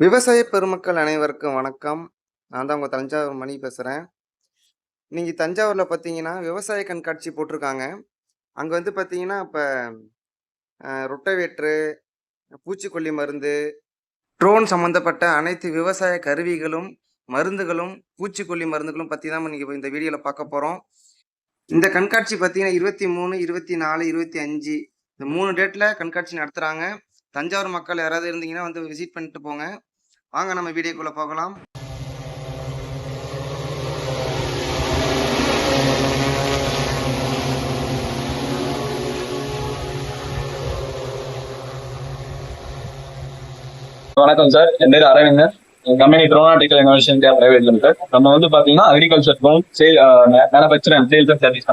விவசாய பெருமக்கள் அனைவருக்கும் வணக்கம். நான் தான் உங்கள் தஞ்சாவூர் மணி பேசுகிறேன் நீங்கள் தஞ்சாவூரில் பார்த்தீங்கன்னா விவசாய கண்காட்சி போட்டிருக்காங்க. அங்கே வந்து பார்த்தீங்கன்னா இப்போ ரொட்டவேட்ரு பூச்சிக்கொல்லி மருந்து ட்ரோன் சம்மந்தப்பட்ட அனைத்து விவசாய கருவிகளும் மருந்துகளும் பூச்சிக்கொல்லி மருந்துகளும் பற்றி தான் நீங்கள் இந்த வீடியோவில் பார்க்க போகிறோம் இந்த கண்காட்சி பார்த்தீங்கன்னா இருபத்தி மூணு இருபத்தி நாலு இருபத்தி அஞ்சு இந்த மூணு டேட்டில் கண்காட்சி நடத்துகிறாங்க தஞ்சாவூர் மக்கள் யாராவது இருந்தீங்கன்னா வந்து விசிட் பண்ணிட்டு போங்க. வாங்க நம்ம வீடியோக்குள்ள போகலாம். வணக்கம் சார். என் பேர் Aravindar company dronautical innovation India private limited நம்ம வந்து பாத்தீங்கன்னா agriculture drone sale manufacture and sales and service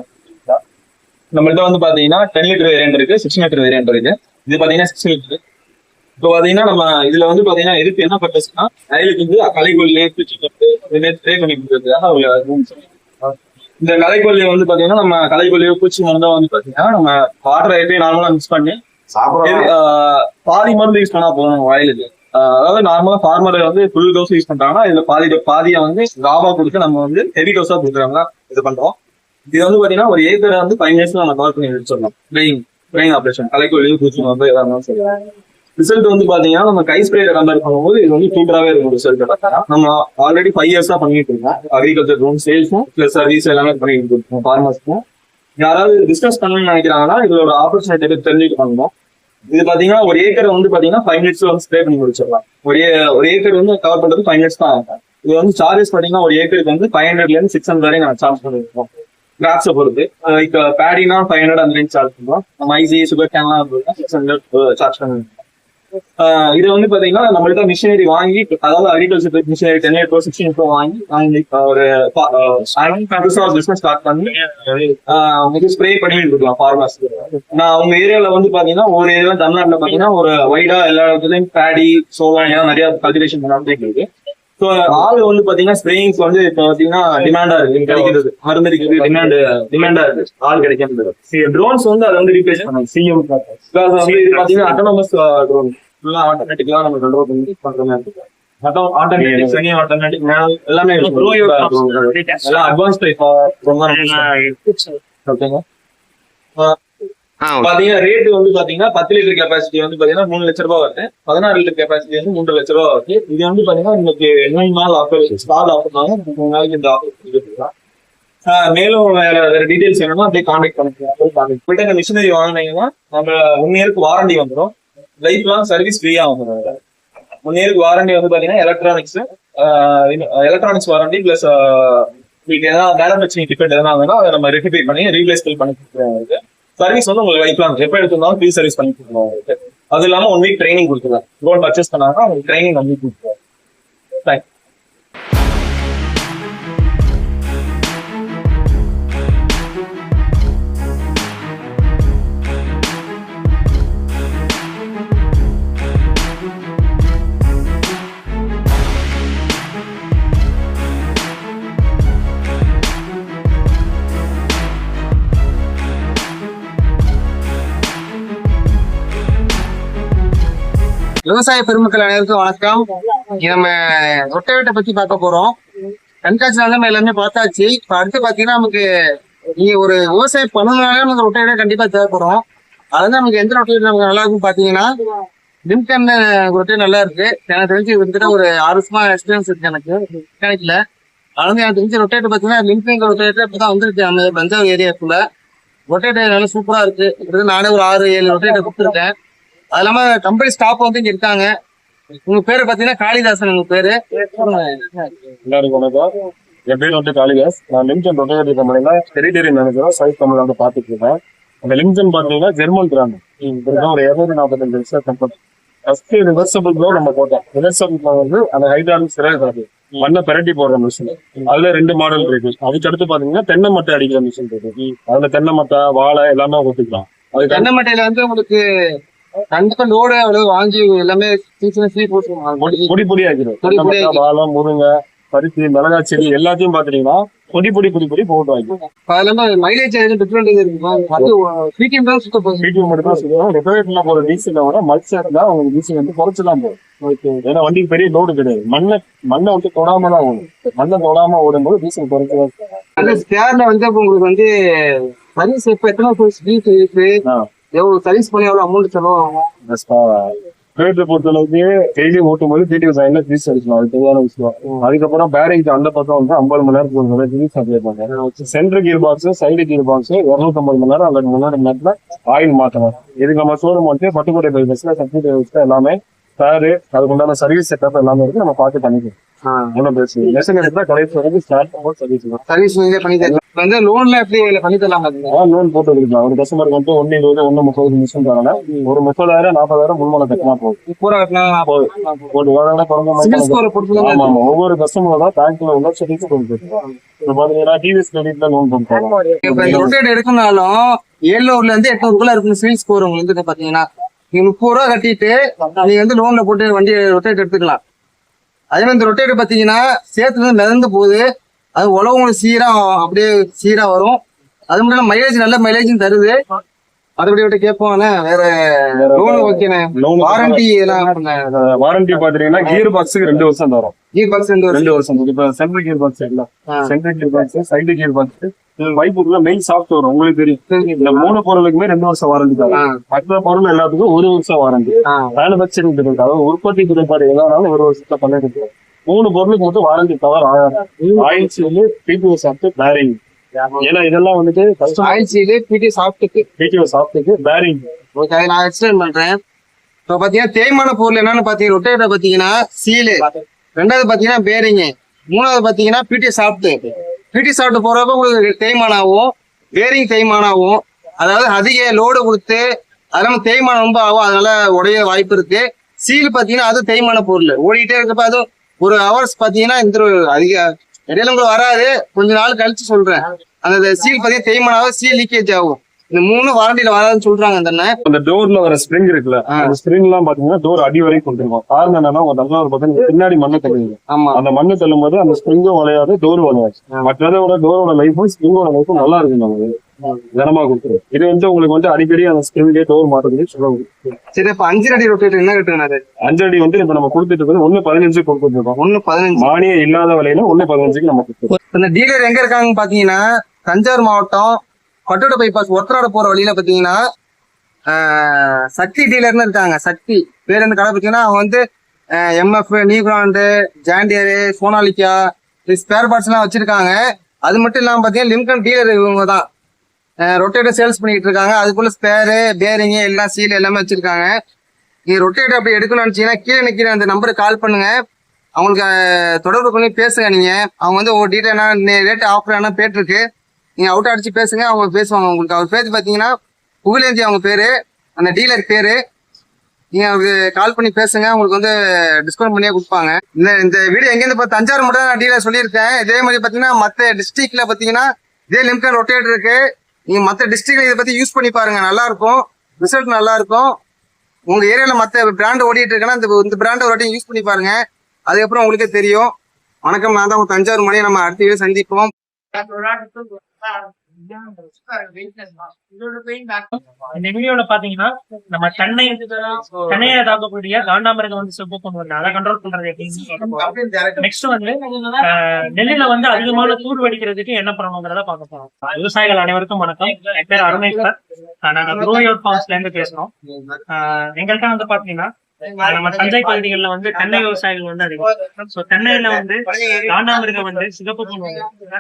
நம்மள்ட்ட வந்து பாத்தீங்கன்னா டென் லிட்டர் வேரியன்ட் இருக்கு சிக்ஸ்டீன் லிட்டர் வேரியன்ட் இருக்கு. இது பாத்தீங்கன்னா சிக்ஸ் லிட்டர் இப்போ பாத்தீங்கன்னா நம்ம இதுல வந்து பாத்தீங்கன்னா எதுக்கு என்ன பர்பஸ்னா ரயிலுக்கு வந்து கலைக்கொல்லி பூச்சி கட்டு ஸ்ப்ரே பண்ணி கொடுக்குறதுக்காக. இந்த கலைக்கொல்லி வந்து பாத்தீங்கன்னா நம்ம கலைக்கொல்லியோ பூச்சி மருந்தோ வந்து பாத்தீங்கன்னா நம்ம வாட்டர் எப்பயும் நார்மலா மிக்ஸ் பண்ணி பாதி மருந்து யூஸ் பண்ணா போதும் வயலுக்கு அதாவது நார்மலா ஃபார்மர் வந்து ஃபுல் டோஸ் யூஸ் பண்றாங்கன்னா இதுல பாதி பாதியை வந்து லாபா கொடுத்து நம்ம வந்து ஹெவி டோஸா கொடுக்குறாங்க இது பண்றோம். இது வந்து பாத்தீங்கன்னா ஒரு ஏக்கரை வந்து மினிட்ஸ்ல நம்ம கவர் பண்ணி வச்சிடணும் ட்ரெயின் ட்ரெயின் ஆப்ரேஷன் கலைக்கொல்லி பூச்சி மருந்து எதா இருந்தாலும் சரி. ரிசல்ட் வந்து பாத்தீங்கன்னா நம்ம கை ஸ்ப்ரேயர் கம்பேர் பண்ணும்போது இது வந்து சூப்பராகவே இருக்கும் ரிசல்ட் நம்ம ஆல்ரெடி ஃபைவ் இயர்ஸா பண்ணிட்டு இருக்கோம். அக்ரிகல்ச்சர் லோன் சேல்ஸும் பிளஸ் சர்வீஸ் எல்லாமே பண்ணிட்டு இருக்கோம். ஃபார்மர்ஸ்க்கும் யாராவது பிசினஸ் பண்ணணும்னு நினைக்கிறாங்கன்னா இதோட ஆப்பர்ச்சுனிட்டி தெரிஞ்சுட்டு பண்ணணும் இது பாத்தீங்கன்னா ஒரு ஏக்கர் வந்து பாத்தீங்கன்னா ஃபைவ் மினிட்ஸ்ல வந்து ஸ்ப்ரே பண்ணி முடிச்சிடலாம். ஒரு ஒரு ஏக்கர் வந்து கவர் பண்றது ஃபைவ் மினிட்ஸ் தான் ஆகும். இது வந்து சார்ஜஸ் பாத்தீங்கன்னா ஒரு ஏக்கருக்கு வந்து ஃபைவ் ஹண்ட்ரட்ல இருந்து சிக்ஸ் ஹண்ட்ரட் வரையும் நாங்கள் சார்ஜ் பண்ணிருக்கோம். கிராப்ஸை பொறுத்து. இப்போ பேடினா ஃபைவ் ஹண்ட்ரட் அந்த ரேஞ்ச் சார்ஜ் பண்ணுவோம். நம்ம ஐசி சுகர் கேன்லாம் சிக்ஸ் ஹண்ட்ரட் சார்ஜ் பண்ணிருக்கோம் இதை வந்து பாத்தீங்கன்னா நம்மள்ட்ட மிஷினரி வாங்கி அதாவது agriculture machinery ten eight sixteen bro வாங்கி வாங்கி ஒரு பிசினஸ் ஸ்டார்ட் பண்ணி ஆஹ் உங்களுக்கு ஸ்ப்ரே பண்ணி இருக்கலாம் ஃபார்மர்ஸ் நான் உங்க ஏரியால வந்து பாத்தீங்கன்னா ஒரு ஏரியா தமிழ்நாட்டுல பாத்தீங்கன்னா ஒரு வைடா எல்லா இடத்துலயும் பேடி சோளம் எல்லாம் நிறைய கல்டிவேஷன் பண்ணாம இருக்கு ஸோ ஆள் வந்து பாத்தீங்கன்னா ஸ்ப்ரேயிங்ஸ் வந்து இப்போ பாத்தீங்கன்னா டிமாண்டா இருக்கு. கிடைக்கிறது. மருந்து இருக்குது டிமாண்ட் டிமாண்டா இருக்கு. ஆள் கிடைக்கிறது. ட்ரோன்ஸ் வந்து அதை வந்து ரீப்ளேஸ் பண்ணாங்க சிஎம் வந்து இது பாத்தீங்கன்னா அட்டானமஸ் ட்ரோன் ஃபுல்லா ஆட்டோமேட்டிக்கா நம்ம கண்ட்ரோல் பண்ணி பண்ற மாதிரி இருக்கு ஆட்டோமேட்டிக் செமி ஆட்டோமேட்டிக் எல்லாமே. எல்லாம் அட்வான்ஸ் டைப் ஓகேங்க ஆ பாத்தீங்கன்னா ரேட் வந்து பாத்தீங்கன்னா பத்து லிட்டர் கெப்பாசிட்டி வந்து பாத்தீங்கன்னா மூணு லட்ச ரூபாய் வருது. பதினாறு லிட்டர் கெப்பாசிட்டி வந்து மூன்று லட்ச ரூபாய் வருது. இது வந்து பாத்தீங்கன்னா இன்னைக்கு மூணு நாள் ஆஃபர் ஸ்டால் ஆஃபர்னால மூணு நாளைக்கு இந்த ஆஃபர் மேலும் வேற வேற டீடைல்ஸ் வேணும்னா அப்படியே கான்டாக்ட் பண்ணிக்கலாம் போயிட்டு இந்த மிஷினரி வாங்கினீங்கன்னா நம்ம ஒன் இயருக்கு வாரண்டி வந்துடும் லைஃப் லாங் சர்வீஸ் ஃப்ரீயா வந்துடும் ஒன் இயருக்கு வாரண்டி வந்து பாத்தீங்கன்னா எலக்ட்ரானிக்ஸ் எலக்ட்ரானிக்ஸ் வாரண்டி பிளஸ் உங்களுக்கு ஏதாவது மேனுஃபேக்சரிங் டிஃபெக்ட் எதனா வேணா அதை நம்ம ரெட்டிஃபை பண்ணி ரீப்ளேஸ் பண்ணி கொடுக்குறோம் சர்வீஸ் வந்து உங்களுக்கு வைக்கலாம் எப்போ எடுத்திருந்தாலும் ஃப்ரீ சர்வீஸ் பண்ணி கொடுக்கணும் உங்களுக்கு. அது இல்லாம ஒன் வீக் ட்ரைனிங் கொடுக்குறோம் லோன் பர்ச்சேஸ் பண்ணாங்கன்னா உங்களுக்கு ட்ரைனிங் ஒன் வீக் கொடுக்குறோம் தேங்க்ஸ் விவசாய பெருமக்கள் அனைவருக்கும் வணக்கம். நம்ம ரொட்டவேட்டை பத்தி பார்க்க போறோம். கண்காட்சி நம்ம எல்லாமே பார்த்தாச்சு. இப்ப அடுத்து பாத்தீங்கன்னா நமக்கு நீங்க ஒரு விவசாயம் பண்ணணும்னாலே நமக்கு ரொட்டவேட்டர் கண்டிப்பா தேவைப்படும் அதுதான் நமக்கு எந்த ரொட்டவேட் நமக்கு நல்லா இருக்கும் பாத்தீங்கன்னா லிம்கன் ரொட்டேட் நல்லா இருக்கு. எனக்கு தெரிஞ்சு வந்துட்டு ஒரு ஆறு வருஷமா எக்ஸ்பீரியன்ஸ் இருக்கு எனக்கு. மெக்கானிக்ல அது வந்து எனக்கு தெரிஞ்ச ரொட்டேட் பாத்தீங்கன்னா லிம்கன் ரொட்டேட் இப்பதான் வந்துருக்கு. நம்ம தஞ்சாவூர் ஏரியாக்குள்ள. ரொட்டேட்டர் நல்லா சூப்பரா இருக்கு. நானே ஒரு ஆறு ஏழு ரொட்டேட்டர் கொடுத்துருக்கேன். அது இல்லாம கம்பெனி ஸ்டாஃப் வந்து இங்க இருக்காங்க. உங்க பேரு பாத்தீங்கன்னா காளிதாசன் உங்க பேரு. எல்லாருக்கும் வணக்கம். என் பேர் வந்து காளிதாஸ். நான் லிம்சன் ரொட்டேட்டரி கம்பெனில டெரிட்டரி மேனேஜரா சவுத் தமிழ்ல வந்து பாத்துட்டு இருக்கேன். அந்த லிம்சன் பாத்தீங்கன்னா ஜெர்மன் பிராண்ட் இதுதான் ஒரு இருநூத்தி நாற்பத்தஞ்சு research company first reversible plough நம்ம போட்டோம். ரிவர்சபிள் ப்ளோ வந்து அந்த ஹைட்ராலிக் சிறகு மண்ணை பெரட்டி போடுற மிஷின் அதுல ரெண்டு மாடல் இருக்கு. அதுக்கு அடுத்து பாத்தீங்கன்னா தென்னை மட்டை அடிக்கிற மிஷின் இருக்கு. அதுல தென்னை மட்டை வாழை எல்லாமே ஒட்டிக்கலாம். அதுக்கு தென்னை மட்டையில வந்து உங்களுக்கு கண்டிப்பா லோடு அவ்வளவு வாங்கி எல்லாமே பொடி பொடி மட்டை, வாழை முருங்கை பருத்தி மிளகாய் செடி எல்லாத்தையும் பாத்தீங்கன்னா பொடி பொடி பொடி பொடி போட்டு வாங்கி இப்ப அதுல இருந்து மைலேஜ் டிஃபரெண்ட் இருக்குமா அது பிடிஎம் தான் சுத்த போகுது மட்டும் தான் சொல்லுவோம் ரெகுலேட்டர்ல போற டீசல் விட மல்சர் தான் உங்களுக்கு டீசல் வந்து குறைச்சலாம் போகும். ஏன்னா வண்டிக்கு பெரிய லோடு கிடையாது. மண்ணை மண்ணை வந்து தொடாம தான் ஓடும். மண்ணை தொடாம ஓடும்போது டீசல் குறைச்சதான் அந்த ஸ்பேர்ல வந்து உங்களுக்கு வந்து சர்வீஸ் இப்ப எத்தனை இருக்கு. எவ்வளவு சர்வீஸ் பண்ணி எவ்வளவு அமௌண்ட் செலவாகும் கிரேட்டர் பொறுத்த அளவுக்கு டெய்லி ஓட்டும் போது டிடிஓ சைன்ல ஃபீஸ் அடிக்கணும் அது தெரியாத விஷயம். அதுக்கப்புறம் பேரிங் அந்த பக்கம் வந்து ஐம்பது மணி நேரத்துக்கு ஒரு முறை ஃபீஸ் அப்ளை பண்ணுங்க central gear box side gear box இருநூத்தம்பது மணி நேரம் அல்லது மணி நேரம் நேரத்துல ஆயில் மாத்தணும் இதுக்கு நம்ம ஷோரூம் வந்து பட்டுக்கோட்டை பைபஸ்ல சப்ஜெக்ட் வச்சு எல்லாமே ஸ்பேரு அதுக்கு உண்டான சர்வீஸ் செட்டப் எல்லாமே இருக்கு. நம்ம பார்த்து பண்ணிக்கலாம். ஒன்றும் லெசன் எடுத்தா வரைக்கும் ஸ்டார்ட் பண்ணும்போது சர்வீஸ் சர்வீஸ் நீங்களே பண்ணி தரலாம். இப்ப வந்து லோன்ல எப்படி பண்ணி தரலாம் லோன் போட்டு கொடுக்கலாம். ஒரு கஸ்டமருக்கு வந்து ஒன்னு இருபது ஒன்னு முப்பது மிஷன் தரல ஒரு முப்பதாயிரம் நாற்பதாயிரம் முன்மலை கட்டினா போதும். பூரா கட்டினா ஒரு வாரம் ஆமா ஆமா. ஒவ்வொரு கஸ்டமரோட பேங்க்ல உள்ள இப்போ பாத்தீங்கன்னா டிவிஎஸ் கிரெடிட்ல லோன் பண்ணுறாங்க இப்ப ரொட்டேட் ஏழுநூறுல இருந்து எட்நூறுக்குள்ள இருக்கும் சிவில் ஸ்கோர் உங்களுக்கு வந்து பாத்தீங்கன்னா நீங்க முப்பது ரூபா கட்டிட்டு நீங்க வந்து லோன்ல போட்டு வண்டி ரொட்டேட் எடுத்துக்கலாம். அதே மாதிரி இந்த ரொட்டேட் பாத்தீங்கன்னா சேர்த்து வந்து மிதந்து போகுது. அது உழவு உங்களுக்கு சீரா அப்படியே சீரா வரும். அது மட்டும் மைலேஜ் நல்ல மைலேஜும் தருது. மற்றபடி விட்டு கேட்போம்ண்ணே வேற லோன் ஓகேண்ணே வாரண்டி எல்லாம் வாரண்டி பாத்தீங்கன்னா கியர் பாக்ஸுக்கு ரெண்டு வருஷம் தரும். ஜி பாக்ஸ் ரெண்டு வருஷம். ரெண்டு வருஷம் இப்ப சென்ட்ரல் கியர் பாக்ஸ் இல்ல. Central gear box side gear box பைப்புக்குள்ள main shaft வரும். உங்களுக்கு தெரியும். இந்த மூணு பொருளுக்குமே ரெண்டு வருஷம் வாரண்டி. தரும். மற்ற பொருள் எல்லாத்துக்கும் ஒரு வருஷம் வாரண்டி. மேனுபேக்சரிங் இருக்கு அதாவது உற்பத்தி குறைபாடு எதானாலும் ஒரு வருஷத்துல பண்ணிருக்கு மூணு பொருளுக்கு மட்டும் வாரண்டி கவர் ஆயிரம் ஆயில் சீலு பிபிஓ சாப்பிட்டு பேரிங் ஏன்னா இதெல்லாம் வந்துட்டு ஆயில் சீலு பிடி சாஃப்ட்டுக்கு. பிடிஓ சாப்பிட்டுக்கு பேரிங் ஓகே அதை நான் எக்ஸ்பிளைன் பண்றேன். இப்போ பாத்தீங்கன்னா தேய்மான பொருள் என்னன்னு பாத்தீங்கன்னா ரொட்டேட்டர் பாத்தீங்கன்னா சீலு. ரெண்டாவது பாத்தீங்கன்னா பேரிங் மூணாவது பாத்தீங்கன்னா பிடி சாப்பிட்டு பிடி சாப்பிட்டு போறப்ப உங்களுக்கு தேய்மானம் ஆகும் பேரிங் தேய்மானம் ஆகும் அதாவது அதிக லோடு கொடுத்து அதெல்லாம் தேய்மானம் ரொம்ப ஆகும் அதனால உடைய வாய்ப்பு இருக்கு. சீல் பாத்தீங்கன்னா அது தேய்மான பொருள். ஓடிட்டே இருக்கப்ப அது ஒரு ஹவர்ஸ் பாத்தீங்கன்னா இந்த அதிக இடையில உங்களுக்கு வராது. கொஞ்ச நாள் கழிச்சு சொல்றேன். அந்த சீல் பாத்தீங்கன்னா தேய்மானம் ஆகும் சீல் லீக்கேஜ் ஆகும். இந்த மூணு வாரண்டியில வராதுன்னு சொல்றாங்க அந்த அண்ணன். அந்த டோர்ல வர ஸ்ப்ரிங் இருக்குல்ல. அந்த ஸ்ப்ரிங் எல்லாம் பாத்தீங்கன்னா டோர் அடி வரைக்கும் கொண்டுருவோம் காரணம் என்னன்னா ஒரு தஞ்சாவூர் பார்த்தீங்கன்னா பின்னாடி மண்ணை தள்ளுவீங்க ஆமா. அந்த மண்ணு தள்ளும் போது அந்த ஸ்ப்ரிங்கும் வளையாது டோர் வளையாது. மற்றதோட டோரோட லைஃபும் ஸ்ப்ரிங்கோட லைஃபும் நல்லா இருக்கு நமக்கு கனமா கொடுத்துரும் இது வந்து உங்களுக்கு வந்து அடிக்கடி அந்த ஸ்ப்ரிங்கே டோர் மாட்டுறது சொல்லுவாங்க சரி இப்ப அஞ்சு அடி ரொட்டேட்டர் என்ன கட்டுங்க அது? அஞ்சடி வந்து இப்ப நம்ம கொடுத்துட்டு இருக்கிறது ஒண்ணு பதினஞ்சு கொடுத்துட்டு இருக்கோம். ஒண்ணு பதினஞ்சு. மானியே இல்லாத விலையில ஒண்ணு பதினஞ்சுக்கு நம்ம கொடுத்துருக்கோம். இப்ப இந்த டீலர் எங்க இருக்காங்கன்னு பாத்தீங்கன்னா தஞ்சாவூர் மாவட்டம் பட்டோட பைபாஸ் ஒத்தராட போற வழியில பாத்தீங்கன்னா சக்தி டீலர்னு இருக்காங்க. சக்தி. பேர் இந்த கடை பாத்தீங்கன்னா அவங்க வந்து MF நியூகிராண்டு John Deere Sonalika spare parts எல்லாம் வச்சிருக்காங்க. அது மட்டும் இல்லாம பாத்தீங்கன்னா லிம்கன் டீலர் இவங்க தான் ரொட்டேட்டர் சேல்ஸ் பண்ணிட்டு இருக்காங்க அதுக்குள்ள ஸ்பேரு பேரிங் எல்லாம் சீல் எல்லாமே வச்சிருக்காங்க. நீங்க ரொட்டேட்டர் அப்படி எடுக்கணும்னு நினைச்சீங்கன்னா கீழே நிக்கிற அந்த நம்பருக்கு கால் பண்ணுங்க. அவங்களுக்கு தொடர்பு பண்ணி பேசுங்க நீங்க. அவங்க வந்து ஒரு டீட்டெயில் ரேட் ஆஃபர் என்ன பேட்டிருக்கு நீங்க அவுட் அடிச்சு பேசுங்க அவங்க பேசுவாங்க உங்களுக்கு. அவர் பேர் பாத்தீங்கன்னா புகழேந்தி அவங்க பேரு அந்த டீலர் பேரு. நீங்க அவருக்கு கால் பண்ணி பேசுங்க உங்களுக்கு வந்து டிஸ்கவுண்ட் பண்ணியே கொடுப்பாங்க. இந்த இந்த வீடியோ எங்கேருந்து இப்போ தஞ்சாவூர் மட்டும் நான் டீலர் சொல்லியிருக்கேன். இதே மாதிரி பாத்தீங்கன்னா மற்ற டிஸ்ட்ரிக்ட்ல பாத்தீங்கன்னா இதே லிம்கன் ரொட்டேட் இருக்கு. நீங்க மற்ற டிஸ்ட்ரிக்ட்ல இதை பத்தி யூஸ் பண்ணி பாருங்க. நல்லா இருக்கும் ரிசல்ட் நல்லா இருக்கும் உங்க ஏரியால மற்ற பிராண்ட் ஓடிட்டு இருக்குன்னா இந்த இந்த பிராண்ட் ஒரு வாட்டி யூஸ் பண்ணி பாருங்க. அதுக்கப்புறம் உங்களுக்கே தெரியும். வணக்கம் நான் தான் தஞ்சாவூர் மணி நம்ம அடுத்த வீடியோ சந்திப்போம். இந்த வீடியோல பாத்தீங்கன்னா நம்ம தாக்கக்கூடிய காண்டாமிருகம் வந்து செப்பு அதை கண்ட்ரோல் பண்றது நெக்ஸ்ட் வந்து நெல்லுல வந்து அதிகமான தூர் வெடிக்கிறதுக்கு என்ன பண்ணணுங்கிறத பார்க்க போறோம். விவசாயிகள் அனைவருக்கும் வணக்கம். என் பேர் அருணேஸ்வர் நாங்க குரோயோட் ஃபார்ம்ஸ்ல இருந்து பேசுறோம். எங்கள்கிட்ட வந்து பாத்தீங்கன்னா நம்ம தஞ்சை பகுதிகளில் வந்து தென்னை விவசாயிகள் வந்து அதிகம். சோ தென்னையில வந்து காண்டாமிருகம் வந்து சிகப்பு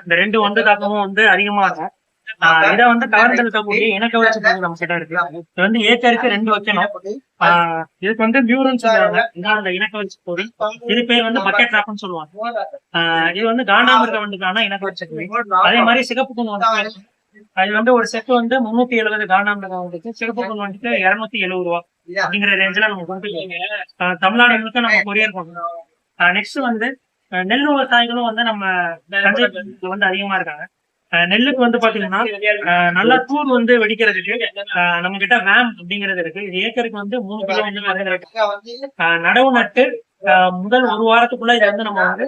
இந்த ரெண்டு வந்து தாக்கமும் வந்து அதிகமா இருக்கும் இதை வந்து கவர்ந்து இருக்கக்கூடிய நம்ம கிட்ட இருக்கு. இது வந்து ஏக்கருக்கு ரெண்டு வைக்கணும் இதுக்கு வந்து சொல்லுவாங்க. இனக்கவர்ச்சி பொருள் இது பேர் வந்து பக்கெட் ட்ராப்னு சொல்லுவாங்க. இது வந்து காண்டாமிருக வண்டுக்கான பொருள் அதே மாதிரி சிகப்பு வந்து அது வந்து ஒரு செட் வந்து முன்னூத்தி எழுபது காண்டாமிருகம் வந்துட்டு சிகப்பு குன் வந்துட்டு இருநூத்தி எழுபது ரூபா அப்படிங்கிற ரேஞ்சில நம்ம கொடுத்துருக்கோம் தமிழ்நாடு முழுக்க நம்ம கொரியர் பண்றோம். நெக்ஸ்ட் வந்து நெல் விவசாயிகளும் வந்து நம்ம வந்து அதிகமா இருக்காங்க. நெல்லுக்கு வந்து பாத்தீங்கன்னா நல்லா தூர் வந்து வெடிக்கிறதுக்கு நம்ம கிட்ட வேம் அப்படிங்கிறது இருக்கு. இது ஏக்கருக்கு வந்து மூணு கிலோ வந்து நடவு நட்டு முதல் ஒரு வாரத்துக்குள்ள இதை வந்து நம்ம வந்து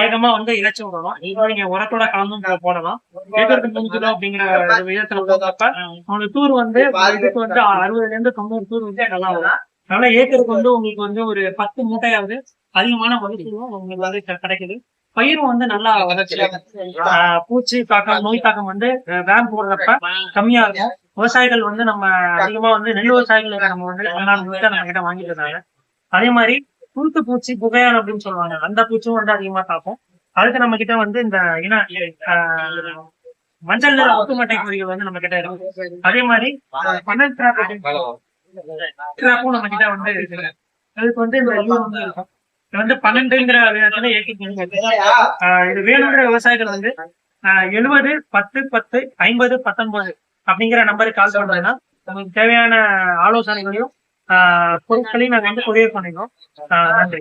ஏகமா வந்து இழைச்சி விடணும் இப்போ நீங்க உரத்தோட கலந்தும் போ- போடலாம். ஏக்கருக்கு மூணு கிலோ அப்படிங்கிற விதத்துல போட்டப்ப உங்களுக்கு தூர் வந்து இதுக்கு வந்து அறுபதுல இருந்து தொண்ணூறு தூர் வந்து நல்லா வரும். அதனால ஏக்கருக்கு வந்து உங்களுக்கு வந்து ஒரு பத்து மூட்டையாவது அதிகமான மகசூலும் உங்களுக்கு வந்து கிடைக்குது. பயிரும் வந்து நல்லா பூச்சி தாக்கம் நோய் தாக்கம் வந்து வேம் போடுறப்ப கம்மியா இருக்கும். விவசாயிகள் வந்து நம்ம அதிகமா வந்து நெல் விவசாயிகள் நம்ம வந்து நம்ம கிட்ட வாங்கிட்டு இருக்காங்க அதே மாதிரி குருத்து பூச்சி புகையான் அப்படின்னு சொல்லுவாங்க. அந்த பூச்சும் வந்து அதிகமா தாக்கும். அதுக்கு நம்ம கிட்ட வந்து இந்த ஆஹ், மஞ்சள் நிற ஒட்டுமட்டை பொறிகள் வந்து நம்ம கிட்ட இருக்கு அதே மாதிரி பன்னெண்டு ட்ராப்பும் நம்ம கிட்ட வந்து இருக்கு. அதுக்கு வந்து இந்த இது வந்து பன்னெண்டுங்கிற ஆஹ் இது வேணுங்கிற விவசாயிகள் வந்து எழுபது பத்து பத்து ஐம்பது பத்தொன்பது அப்படிங்கிற நம்பருக்கு கால் பண்றதுன்னா உங்களுக்கு தேவையான ஆலோசனைகளையும் பொருட்களையும் நாங்க வந்து கொரியர் பண்ணிடுவோம் நன்றி.